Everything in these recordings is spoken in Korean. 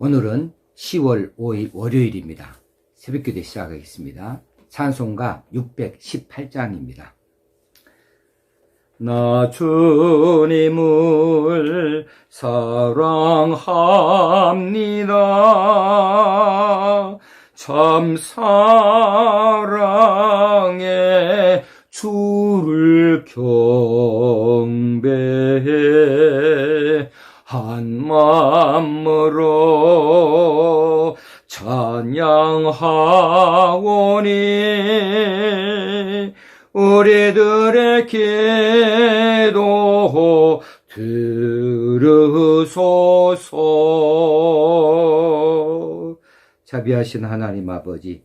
오늘은 10월 5일 월요일입니다. 새벽기도 시작하겠습니다. 찬송가 618장입니다. 나 주님을 사랑합니다. 참 사랑에 주를 경배해 한 마음으로 찬양하오니 우리들의 기도 들으소서 자비하신 하나님 아버지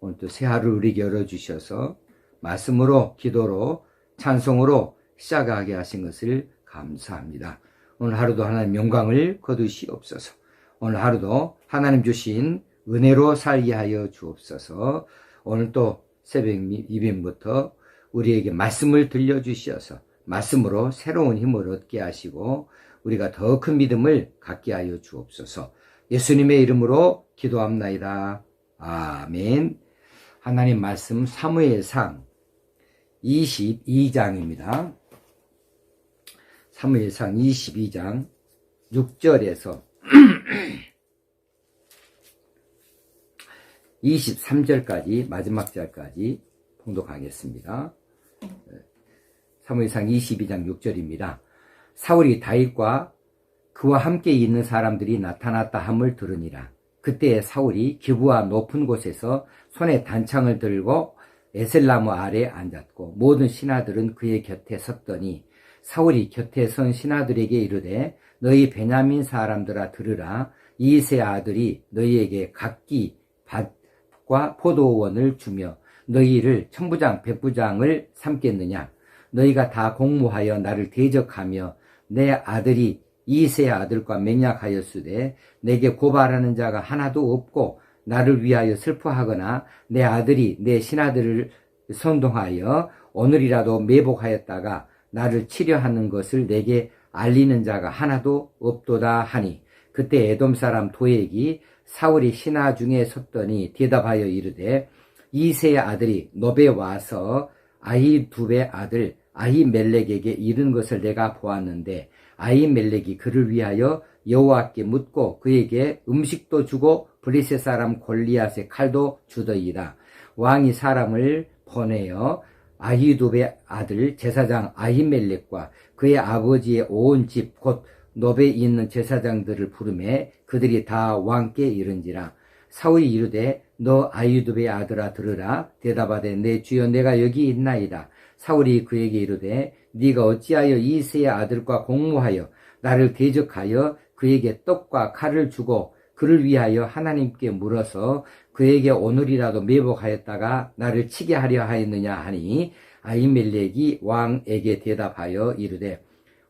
오늘 또 새 하루 우리에게 열어주셔서 말씀으로 기도로 찬송으로 시작하게 하신 것을 감사합니다. 오늘 하루도 하나님 영광을 거두시옵소서. 오늘 하루도 하나님 주신 은혜로 살게 하여 주옵소서. 오늘 또 새벽 이벤부터 우리에게 말씀을 들려주셔서 말씀으로 새로운 힘을 얻게 하시고 우리가 더 큰 믿음을 갖게 하여 주옵소서. 예수님의 이름으로 기도합나이다. 아멘. 하나님 말씀 사무엘상 22장입니다. 사무엘상 22장 6절에서 23절까지 마지막 절까지 봉독하겠습니다. 사무엘상 22장 6절입니다. 사울이 다윗과 그와 함께 있는 사람들이 나타났다 함을 들으니라. 그때 사울이 기부와 높은 곳에서 손에 단창을 들고 에셀나무 아래 앉았고 모든 신하들은 그의 곁에 섰더니 사울이 곁에 선 신하들에게 이르되 너희 베냐민 사람들아 들으라. 이세 아들이 너희에게 각기 밭과 포도원을 주며 너희를 천부장 백부장을 삼겠느냐? 너희가 다 공모하여 나를 대적하며 내 아들이 이세 아들과 맹약하였으되 내게 고발하는 자가 하나도 없고 나를 위하여 슬퍼하거나 내 아들이 내 신하들을 선동하여 오늘이라도 매복하였다가 나를 치려하는 것을 내게 알리는 자가 하나도 없도다 하니 그때 에돔 사람 도액이 사울이 신하 중에 섰더니 대답하여 이르되 이세의 아들이 너베 와서 아히두베 아들 아히멜렉에게 이른 것을 내가 보았는데 아히멜렉이 그를 위하여 여호와께 묻고 그에게 음식도 주고 브리세 사람 골리앗의 칼도 주더이다. 왕이 사람을 보내어 아히두베 아들 제사장 아히멜렉과 그의 아버지의 온 집 곧 노베 있는 제사장들을 부르매 그들이 다 왕께 이른지라. 사울이 이르되 너 아히두베 아들아 들으라. 대답하되 내 주여 내가 여기 있나이다. 사울이 그에게 이르되 네가 어찌하여 이세의 아들과 공모하여 나를 대적하여 그에게 떡과 칼을 주고 그를 위하여 하나님께 물어서 그에게 오늘이라도 매복하였다가 나를 치게 하려 하였느냐 하니 아이멜렉이 왕에게 대답하여 이르되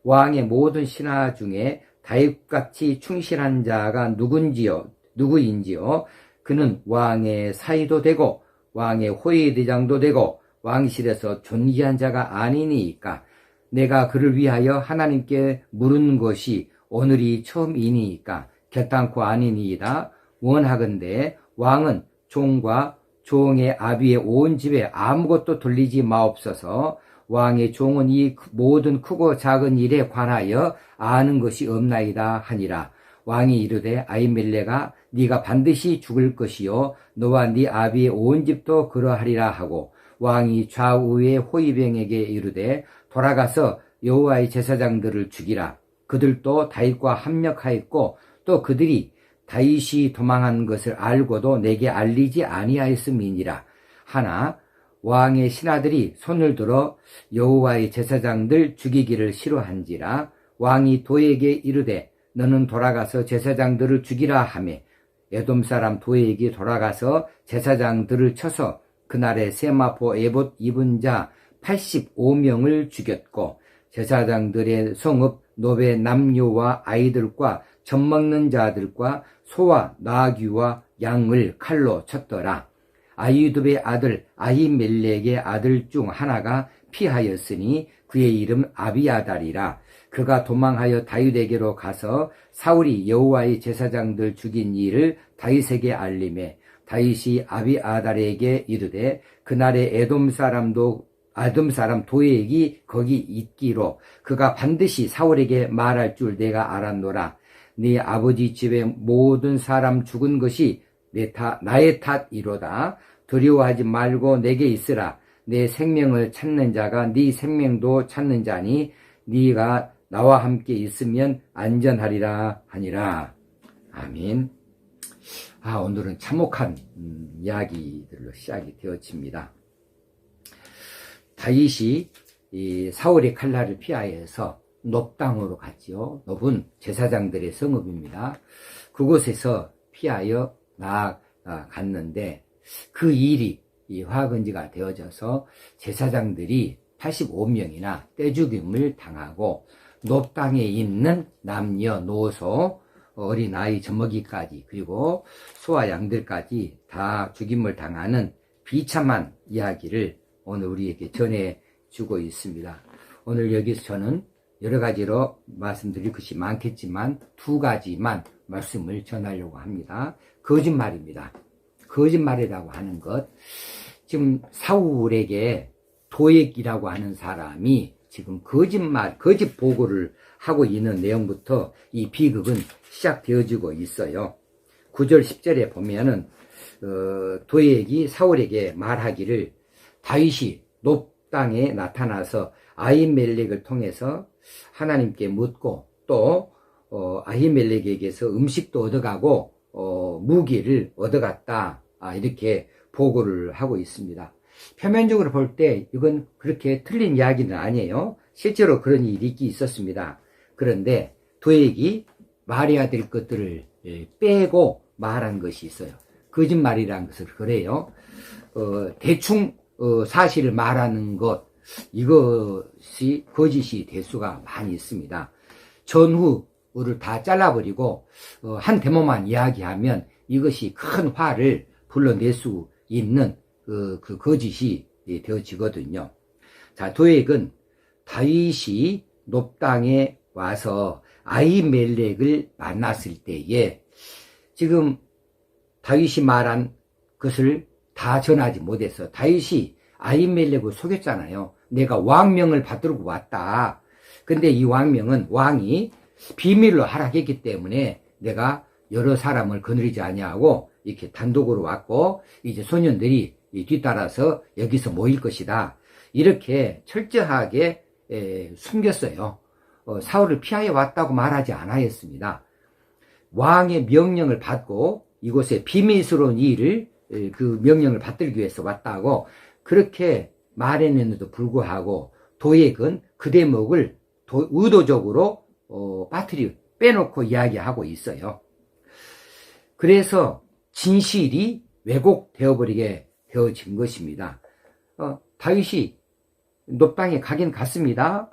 왕의 모든 신하 중에 다윗같이 충실한 자가 누군지요 누구인지요 그는 왕의 사이도 되고 왕의 호위대장도 되고 왕실에서 존귀한 자가 아니니까 내가 그를 위하여 하나님께 물은 것이 오늘이 처음이니까 결단코 아니니이다. 원하건대 왕은 종과 종의 아비의 온 집에 아무것도 돌리지 마옵소서. 왕의 종은 이 모든 크고 작은 일에 관하여 아는 것이 없나이다 하니라. 왕이 이르되 아이멜레가 네가 반드시 죽을 것이요 너와 네 아비의 온 집도 그러하리라 하고 왕이 좌우의 호위병에게 이르되 돌아가서 여호와의 제사장들을 죽이라. 그들도 다윗과 합력하였고 또 그들이 다윗이 도망한 것을 알고도 내게 알리지 아니하였음이니라. 하나 왕의 신하들이 손을 들어 여호와의 제사장들 죽이기를 싫어한지라 왕이 도에게 이르되 너는 돌아가서 제사장들을 죽이라 하매 에돔 사람 도에게 돌아가서 제사장들을 쳐서 그날에 세마포 에봇 입은 자 85명을 죽였고 제사장들의 성읍 노베 남녀와 아이들과 젖먹는 자들과 소와 나귀와 양을 칼로 쳤더라. 아이두베의 아들 아히멜렉의 아들 중 하나가 피하였으니 그의 이름 아비아달이라 그가 도망하여 다윗에게로 가서 사울이 여호와의 제사장들 죽인 일을 다윗에게 알림해 다윗이 아비아달에게 이르되 그날에 에돔 사람도 아돔 사람 도액이 거기 있기로 그가 반드시 사울에게 말할 줄 내가 알았노라 네 아버지 집의 모든 사람 죽은 것이 내 탓, 나의 탓이로다. 두려워하지 말고 내게 있으라. 내 생명을 찾는 자가 네 생명도 찾는 자니 네가 나와 함께 있으면 안전하리라 하니라. 아멘. 아 오늘은 참혹한 음, 이야기들로 시작이 되어집니다. 다윗이 이 사울의 칼날을 피하여서 높당으로 갔지요. 높은 제사장들의 성읍입니다. 그곳에서 피하여 나아갔는데 그 일이 이 화근지가 되어져서 제사장들이 85명이나 떼죽임을 당하고 높당에 있는 남녀, 노소, 어린아이 젖먹이까지 그리고 소와 양들까지 다 죽임을 당하는 비참한 이야기를 오늘 우리에게 전해주고 있습니다. 오늘 여기서 저는 여러 가지로 말씀드릴 것이 많겠지만 두 가지만 말씀을 전하려고 합니다. 거짓말입니다. 거짓말이라고 하는 것. 지금 사울에게 도액이라고 하는 사람이 지금 거짓말, 거짓 보고를 하고 있는 내용부터 이 비극은 시작되어지고 있어요. 9절, 10절에 보면은, 어, 도액이 사울에게 말하기를 다윗이 높 땅에 나타나서 아히멜렉을 통해서 하나님께 묻고 또 어, 아히멜렉에게서 음식도 얻어가고 어, 무기를 얻어갔다 아, 이렇게 보고를 하고 있습니다. 표면적으로 볼 때 이건 그렇게 틀린 이야기는 아니에요. 실제로 그런 일이 있었습니다. 그런데 도액이 말해야 될 것들을 예, 빼고 말한 것이 있어요. 거짓말이라는 것을 그래요. 어, 대충 어, 사실을 말하는 것 이것이 거짓이 될 수가 많이 있습니다. 전후를 다 잘라버리고 어, 한 대목만 이야기하면 이것이 큰 화를 불러낼 수 있는 그, 그 거짓이 되어지거든요. 자, 도액은 다윗이 높당에 와서 아이멜렉을 만났을 때에 지금 다윗이 말한 것을 다 전하지 못해서 다윗이 아이멜렉을 속였잖아요. 내가 왕명을 받들고 왔다. 근데 이 왕명은 왕이 비밀로 하락했기 때문에 내가 여러 사람을 거느리지 아니하고 이렇게 단독으로 왔고 이제 소년들이 뒤따라서 여기서 모일 것이다. 이렇게 철저하게 에, 숨겼어요. 어, 사울을 피하여 왔다고 말하지 않았습니다. 왕의 명령을 받고 이곳에 비밀스러운 일을 에, 그 명령을 받들기 위해서 왔다고 그렇게 말해냈는데도 불구하고 도액은 그 대목을 도, 의도적으로 어, 빠뜨리 빼놓고 이야기하고 있어요. 그래서 진실이 왜곡되어 버리게 되어진 것입니다. 어, 다윗이 높방에 가긴 갔습니다.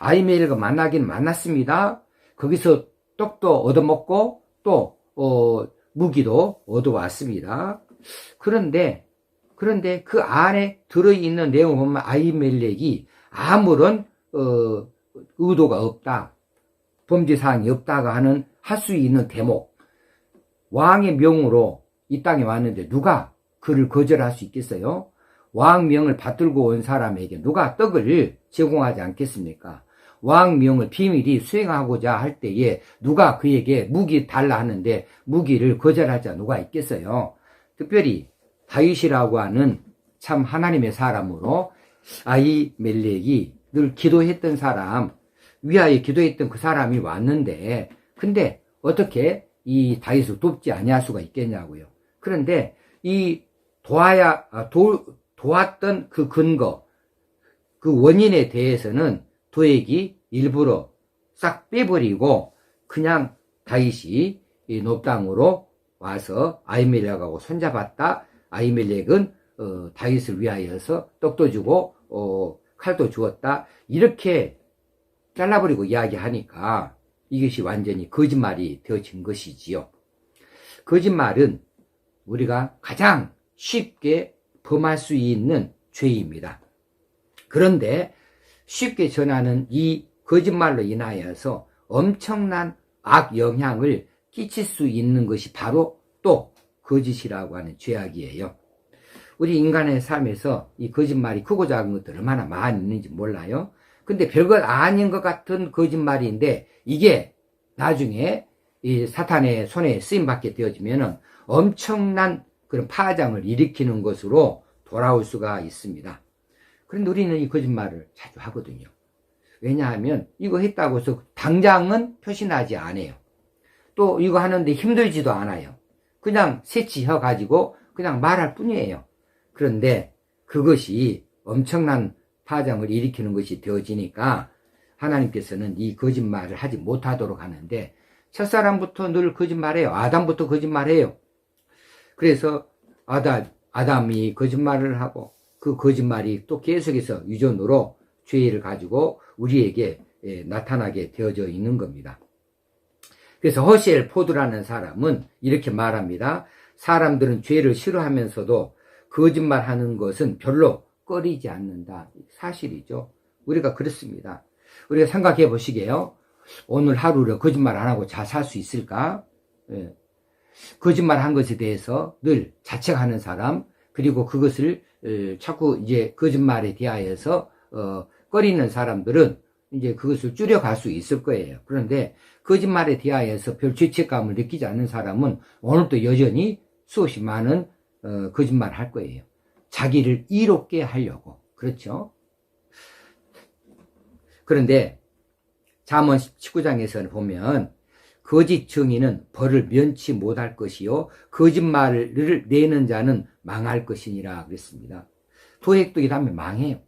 아이멜과 만나긴 만났습니다. 거기서 떡도 얻어먹고 또 어, 무기도 얻어왔습니다. 그런데 그런데 그 안에 들어있는 내용을 보면 아이멜렉이 아무런 어, 의도가 없다. 범죄사항이 없다가 하는 할 수 있는 대목. 왕의 명으로 이 땅에 왔는데 누가 그를 거절할 수 있겠어요? 왕명을 받들고 온 사람에게 누가 떡을 제공하지 않겠습니까? 왕명을 비밀이 수행하고자 할 때에 누가 그에게 무기 달라 하는데 무기를 거절하자 누가 있겠어요? 특별히 다윗이라고 하는 참 하나님의 사람으로 아이 멜렉이 늘 기도했던 사람, 위하여 기도했던 그 사람이 왔는데, 근데 어떻게 이 다윗을 돕지 아니할 수가 있겠냐고요. 그런데 이 도와야, 아, 도, 도왔던 그 근거, 그 원인에 대해서는 도액이 일부러 싹 빼버리고 그냥 다윗이 이 높당으로 와서 아이멜렉하고 손잡았다. 아이멜렉은 어, 다윗을 위하여서 떡도 주고 어, 칼도 주었다. 이렇게 잘라버리고 이야기하니까 이것이 완전히 거짓말이 되어진 것이지요. 거짓말은 우리가 가장 쉽게 범할 수 있는 죄입니다. 그런데 쉽게 전하는 이 거짓말로 인하여서 엄청난 악 영향을 끼칠 수 있는 것이 바로 또 거짓이라고 하는 죄악이에요. 우리 인간의 삶에서 이 거짓말이 크고 작은 것들 얼마나 많이 있는지 몰라요. 근데 별것 아닌 것 같은 거짓말인데 이게 나중에 이 사탄의 손에 쓰임 받게 되어지면은 엄청난 그런 파장을 일으키는 것으로 돌아올 수가 있습니다. 그런데 우리는 이 거짓말을 자주 하거든요. 왜냐하면 이거 했다고 해서 당장은 표시나지 않아요. 또 이거 하는데 힘들지도 않아요. 그냥 새치혀 가지고 그냥 말할 뿐이에요. 그런데 그것이 엄청난 파장을 일으키는 것이 되어지니까 하나님께서는 이 거짓말을 하지 못하도록 하는데 첫사람부터 늘 거짓말해요. 아담부터 거짓말해요. 그래서 아담, 아담이 거짓말을 하고 그 거짓말이 또 계속해서 유전으로 죄를 가지고 우리에게 예, 나타나게 되어져 있는 겁니다. 그래서 허시엘 포드라는 사람은 이렇게 말합니다. 사람들은 죄를 싫어하면서도 거짓말하는 것은 별로 꺼리지 않는다. 사실이죠. 우리가 그렇습니다. 우리가 생각해 보시게요. 오늘 하루를 거짓말 안 하고 잘 살 수 있을까? 예. 거짓말 한 것에 대해서 늘 자책하는 사람, 그리고 그것을 에, 자꾸 이제 거짓말에 대하여서 어, 꺼리는 사람들은 이제 그것을 줄여갈 수 있을 거예요. 그런데 거짓말에 대하여서 별 죄책감을 느끼지 않는 사람은 오늘도 여전히 수없이 많은 어, 거짓말 할 거예요. 자기를 이롭게 하려고. 그렇죠? 그런데 잠언 19장에서 보면 거짓 증인은 벌을 면치 못할 것이요 거짓말을 내는 자는 망할 것이니라 그랬습니다. 도액도 이라면 망해요.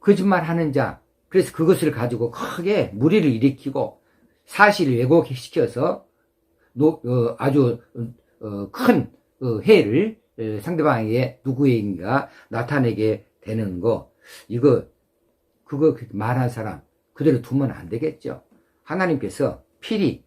거짓말하는 자 그래서 그것을 가지고 크게 무리를 일으키고 사실을 왜곡시켜서 노, 어, 아주 어, 큰 어, 해를 어, 상대방에게 누구에게인가 나타내게 되는 거 이거 그거 말한 사람 그대로 두면 안 되겠죠. 하나님께서 필히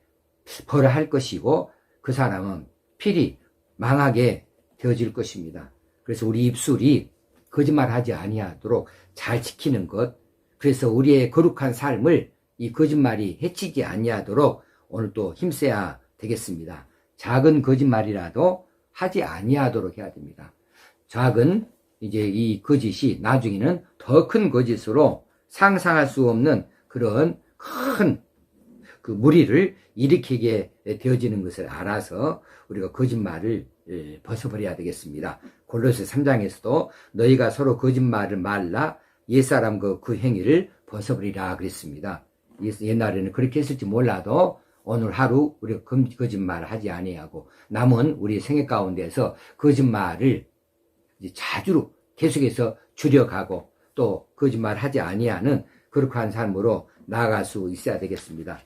벌할 것이고 그 사람은 필히 망하게 되어질 것입니다. 그래서 우리 입술이 거짓말하지 아니하도록 잘 지키는 것. 그래서 우리의 거룩한 삶을 이 거짓말이 해치지 아니하도록 오늘도 힘써야 되겠습니다. 작은 거짓말이라도 하지 아니하도록 해야 됩니다. 작은 이제 이 거짓이 나중에는 더 큰 거짓으로 상상할 수 없는 그런 큰 그 무리를 일으키게 되어지는 것을 알아서 우리가 거짓말을 예, 벗어버려야 되겠습니다. 골로새 3장에서도 너희가 서로 거짓말을 말라 옛사람 그, 그 행위를 벗어버리라 그랬습니다. 옛날에는 그렇게 했을지 몰라도 오늘 하루 우리가 거짓말을 하지 아니하고 남은 우리 생애 가운데서 거짓말을 자주 계속해서 줄여가고 또 거짓말 하지 아니하는 그렇게 삶으로 나아갈 수 있어야 되겠습니다.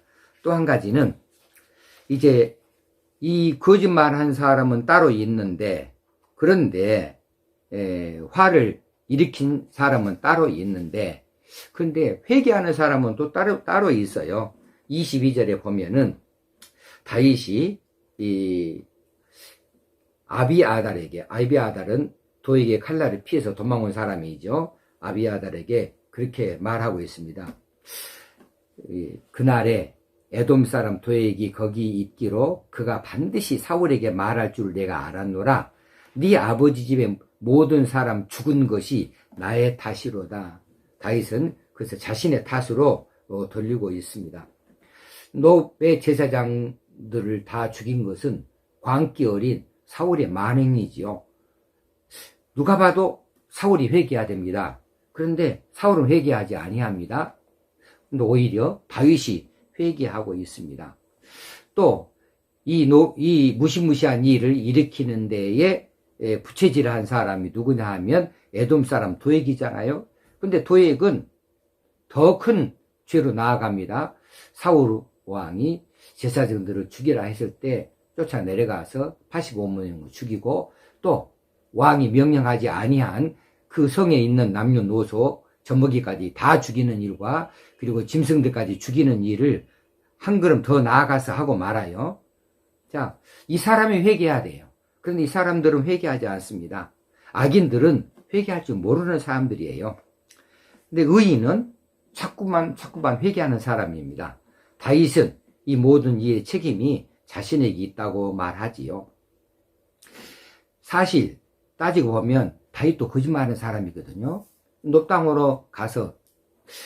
또 한 가지는 이제 이 거짓말 한 사람은 따로 있는데 그런데 에, 화를 일으킨 사람은 따로 있는데 그런데 회개하는 사람은 또 따로 따로 있어요. 22절에 보면은 다윗이 이 아비아달에게 아비아달은 도에게 칼날을 피해서 도망온 사람이죠. 아비아달에게 그렇게 말하고 있습니다. 그날에 에돔 사람 도액이 거기 있기로 그가 반드시 사울에게 말할 줄 내가 알았노라. 네 아버지 집의 모든 사람 죽은 것이 나의 탓이로다. 다윗은 그래서 자신의 탓으로 어, 돌리고 있습니다. 노의 제사장들을 다 죽인 것은 광기 어린 사울의 만행이지요. 누가 봐도 사울이 회개해야 됩니다. 그런데 사울은 회개하지 아니합니다. 근데 오히려 다윗이 회개하고 있습니다. 또, 이, 노, 이 무시무시한 일을 일으키는 데에 부채질한 사람이 누구냐 하면 에돔 사람 도액이잖아요. 근데 도액은 더 큰 죄로 나아갑니다. 사울 왕이 제사장들을 죽이라 했을 때 쫓아 내려가서 85명을 죽이고 또 왕이 명령하지 아니한 그 성에 있는 남녀노소 젖먹이까지 다 죽이는 일과 그리고 짐승들까지 죽이는 일을 한 걸음 더 나아가서 하고 말아요. 자, 이 사람이 회개해야 돼요. 그런데 이 사람들은 회개하지 않습니다. 악인들은 회개할 줄 모르는 사람들이에요. 근데 의인은 자꾸만 자꾸만 회개하는 사람입니다. 다윗은 이 모든 이의 책임이 자신에게 있다고 말하지요. 사실 따지고 보면 다윗도 거짓말하는 사람이거든요. 높당으로 가서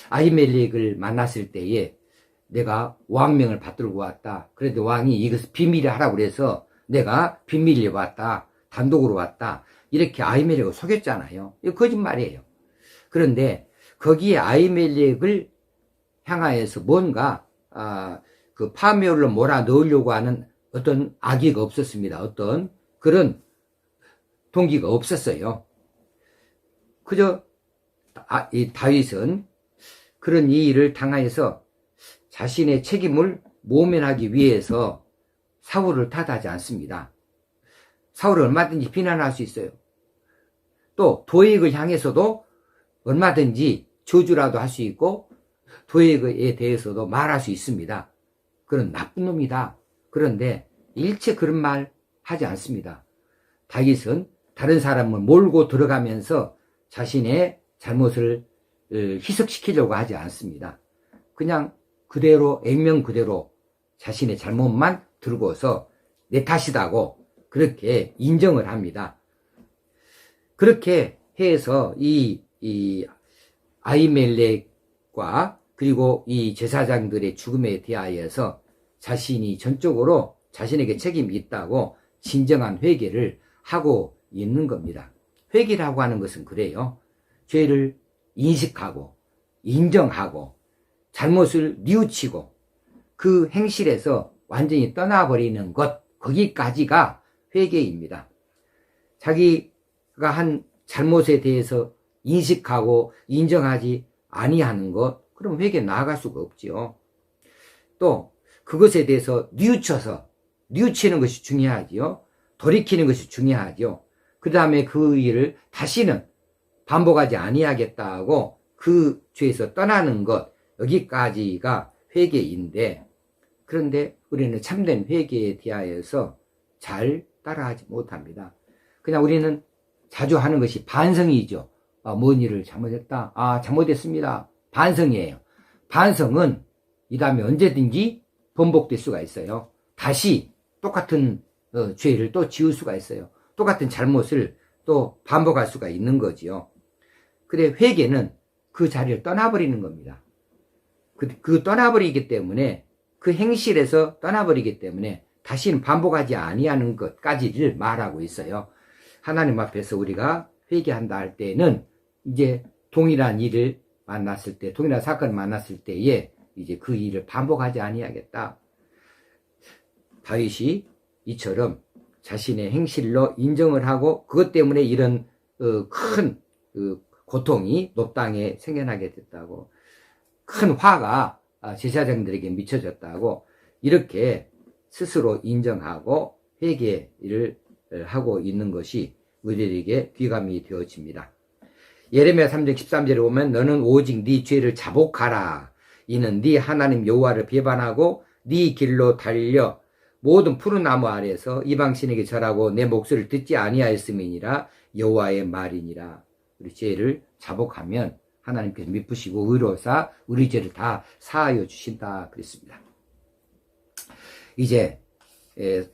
아히멜렉을 만났을 때에 내가 왕명을 받들고 왔다. 그래도 왕이 이것을 비밀에 하라고 그래서 내가 비밀리에 왔다. 단독으로 왔다. 이렇게 아히멜렉을 속였잖아요. 이거 거짓말이에요. 그런데 거기에 아히멜렉을 향하여서 뭔가 아, 그 파멸로 몰아 넣으려고 하는 어떤 악의가 없었습니다. 어떤 그런 동기가 없었어요. 그저 아, 이 다윗은 그런 이 일을 당하여서 자신의 책임을 모면하기 위해서 사울을 탓하지 않습니다. 사울을 얼마든지 비난할 수 있어요. 또 도액을 향해서도 얼마든지 저주라도 할 수 있고 도액에 대해서도 말할 수 있습니다. 그런 나쁜 놈이다. 그런데 일체 그런 말 하지 않습니다. 다윗은 다른 사람을 몰고 들어가면서 자신의 잘못을 어, 희석시키려고 하지 않습니다. 그냥 그대로 액면 그대로 자신의 잘못만 들고서 내 탓이다고 그렇게 인정을 합니다. 그렇게 해서 이, 이 아이멜렉과 그리고 이 제사장들의 죽음에 대하여서 자신이 전적으로 자신에게 책임이 있다고 진정한 회개를 하고 있는 겁니다. 회개라고 하는 것은 그래요. 죄를 인식하고 인정하고 잘못을 뉘우치고 그 행실에서 완전히 떠나버리는 것 거기까지가 회개입니다. 자기가 한 잘못에 대해서 인식하고 인정하지 아니하는 것 그럼 회개 나아갈 수가 없지요. 또 그것에 대해서 뉘우쳐서 뉘우치는 것이 중요하지요. 돌이키는 것이 중요하죠. 그 다음에 그 일을 다시는 반복하지 아니하겠다고 그 죄에서 떠나는 것 여기까지가 회개인데 그런데 우리는 참된 회개에 대하여서 잘 따라하지 못합니다. 그냥 우리는 자주 하는 것이 반성이죠. 아, 뭔 일을 잘못했다. 아, 잘못했습니다. 반성이에요. 반성은 이 다음에 언제든지 번복될 수가 있어요. 다시 똑같은 어, 죄를 또 지을 수가 있어요. 똑같은 잘못을 또 반복할 수가 있는 거지요. 근데 회개는 그 자리를 떠나버리는 겁니다. 그, 그 떠나버리기 때문에 그 행실에서 떠나버리기 때문에 다시는 반복하지 아니하는 것까지를 말하고 있어요. 하나님 앞에서 우리가 회개한다 할 때는 이제 동일한 일을 만났을 때, 동일한 사건을 만났을 때에 이제 그 일을 반복하지 아니하겠다. 다윗이 이처럼 자신의 행실로 인정을 하고 그것 때문에 이런 어, 큰그 고통이 높당에 생겨나게 됐다고 큰 화가 아, 제사장들에게 미쳐졌다고 이렇게 스스로 인정하고 회개를 하고 있는 것이 우리에게 귀감이 되어집니다. 예레미야 3장 13절에 보면 너는 오직 네 죄를 자복하라. 이는 네 하나님 여호와를 배반하고 네 길로 달려 모든 푸른 나무 아래에서 이방신에게 절하고 내 목소리를 듣지 아니하였음이니라 여호와의 말이니라. 우리 죄를 자복하면 하나님께서 미쁘시고 의로사 우리 죄를 다 사하여 주신다 그랬습니다. 이제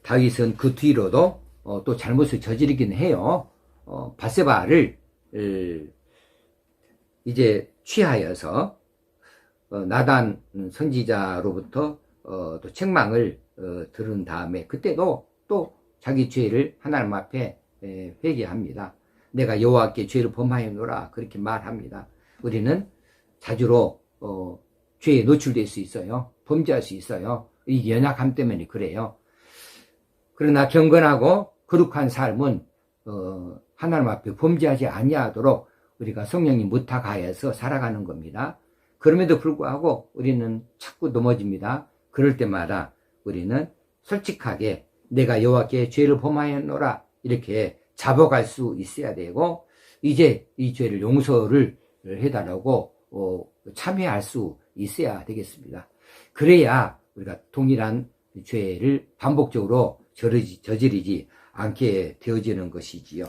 다윗은 그 뒤로도 어, 또 잘못을 저지르긴 해요. 어, 바세바를 이제 취하여서 어, 나단 선지자로부터 또 책망을 들은 다음에 그때도 또 자기 죄를 하나님 앞에 회개합니다. 내가 여호와께 죄를 범하였노라 그렇게 말합니다. 우리는 자주로 어, 죄에 노출될 수 있어요. 범죄할 수 있어요. 이 연약함 때문에 그래요. 그러나 경건하고 거룩한 삶은 어, 하나님 앞에 범죄하지 아니하도록 우리가 성령이 무탁하여서 살아가는 겁니다. 그럼에도 불구하고 우리는 자꾸 넘어집니다. 그럴 때마다 우리는 솔직하게 내가 여호와께 죄를 범하였노라 이렇게 잡아갈 수 있어야 되고 이제 이 죄를 용서를 해달라고 어, 참여할 수 있어야 되겠습니다. 그래야 우리가 동일한 죄를 반복적으로 저지르지 않게 되어지는 것이지요.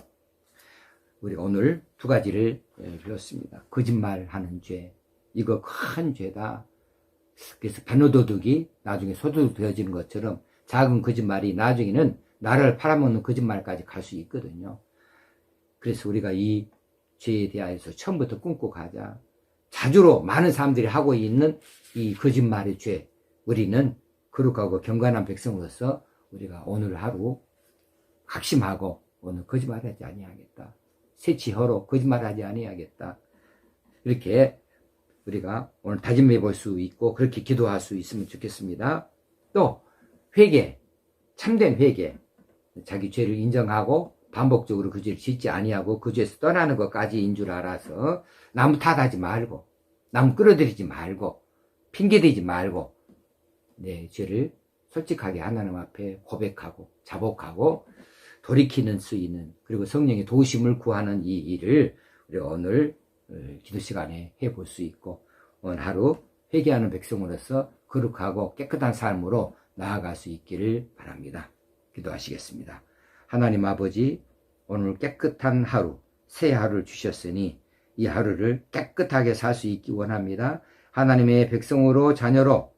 우리가 오늘 두 가지를 예, 배웠습니다. 거짓말하는 죄. 이거 큰 죄다. 그래서 반노도둑이 나중에 소도둑 되어지는 것처럼 작은 거짓말이 나중에는 나를 팔아먹는 거짓말까지 갈 수 있거든요. 그래서 우리가 이 죄에 대하여서 처음부터 끊고 가자. 자주로 많은 사람들이 하고 있는 이 거짓말의 죄. 우리는 거룩하고 경건한 백성으로서 우리가 오늘 하루 각심하고 오늘 거짓말하지 아니하겠다. 새치허로 거짓말하지 아니하겠다. 이렇게 우리가 오늘 다짐해 볼 수 있고 그렇게 기도할 수 있으면 좋겠습니다. 또 회개, 참된 회개, 자기 죄를 인정하고 반복적으로 그 죄를 짓지 아니하고 그 죄에서 떠나는 것까지인 줄 알아서 남 탓하지 말고 남 끌어들이지 말고 핑계대지 말고 내 죄를 솔직하게 하나님 앞에 고백하고 자복하고 돌이키는 수 있는 그리고 성령의 도우심을 구하는 이 일을 우리 오늘 어, 기도 시간에 해볼 수 있고 오늘 하루 회개하는 백성으로서 거룩하고 깨끗한 삶으로 나아갈 수 있기를 바랍니다. 기도하시겠습니다. 하나님 아버지 오늘 깨끗한 하루 새 하루를 주셨으니 이 하루를 깨끗하게 살 수 있기 원합니다. 하나님의 백성으로 자녀로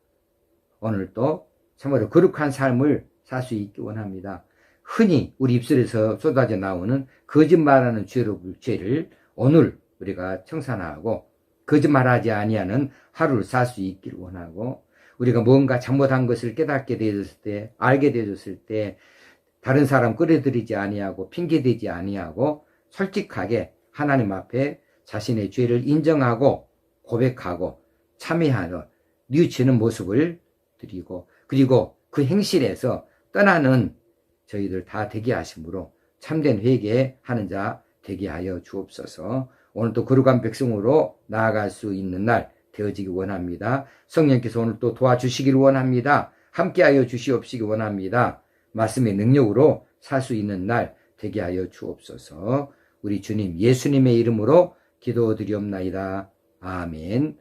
오늘도 참으로 거룩한 삶을 살 수 있기 원합니다. 흔히 우리 입술에서 쏟아져 나오는 거짓말하는 죄를 오늘 우리가 청산하고 거짓말하지 아니하는 하루를 살 수 있기를 원하고 우리가 뭔가 잘못한 것을 깨닫게 되었을 때 알게 되었을 때 다른 사람 끌어들이지 아니하고 핑계대지 아니하고 솔직하게 하나님 앞에 자신의 죄를 인정하고 고백하고 참회하는 뉘우치는 모습을 드리고 그리고 그 행실에서 떠나는 저희들 다 되게 하심으로 참된 회개 하는 자 되게 하여 주옵소서. 오늘도 거룩한 백성으로 나아갈 수 있는 날 되어지기 원합니다. 성령께서 오늘 또 도와주시기를 원합니다. 함께하여 주시옵시기 원합니다. 말씀의 능력으로 살 수 있는 날 되게 하여 주옵소서. 우리 주님 예수님의 이름으로 기도드리옵나이다. 아멘.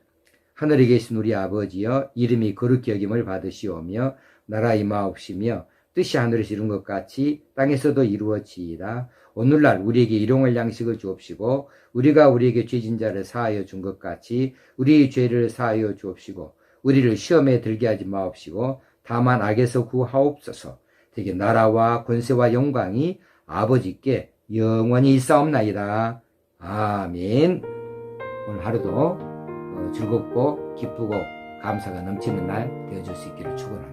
하늘에 계신 우리 아버지여 이름이 거룩히 여김을 받으시오며 나라 임하옵시며 뜻이 하늘에서 이룬 것 같이 땅에서도 이루어지이다. 오늘날 우리에게 일용할 양식을 주옵시고 우리가 우리에게 죄진 자를 사하여 준 것 같이 우리의 죄를 사하여 주옵시고 우리를 시험에 들게 하지 마옵시고 다만 악에서 구하옵소서. 되게 나라와 권세와 영광이 아버지께 영원히 있사옵나이다. 아멘. 오늘 하루도 어, 즐겁고 기쁘고 감사가 넘치는 날 되어줄 수 있기를 축원합니다.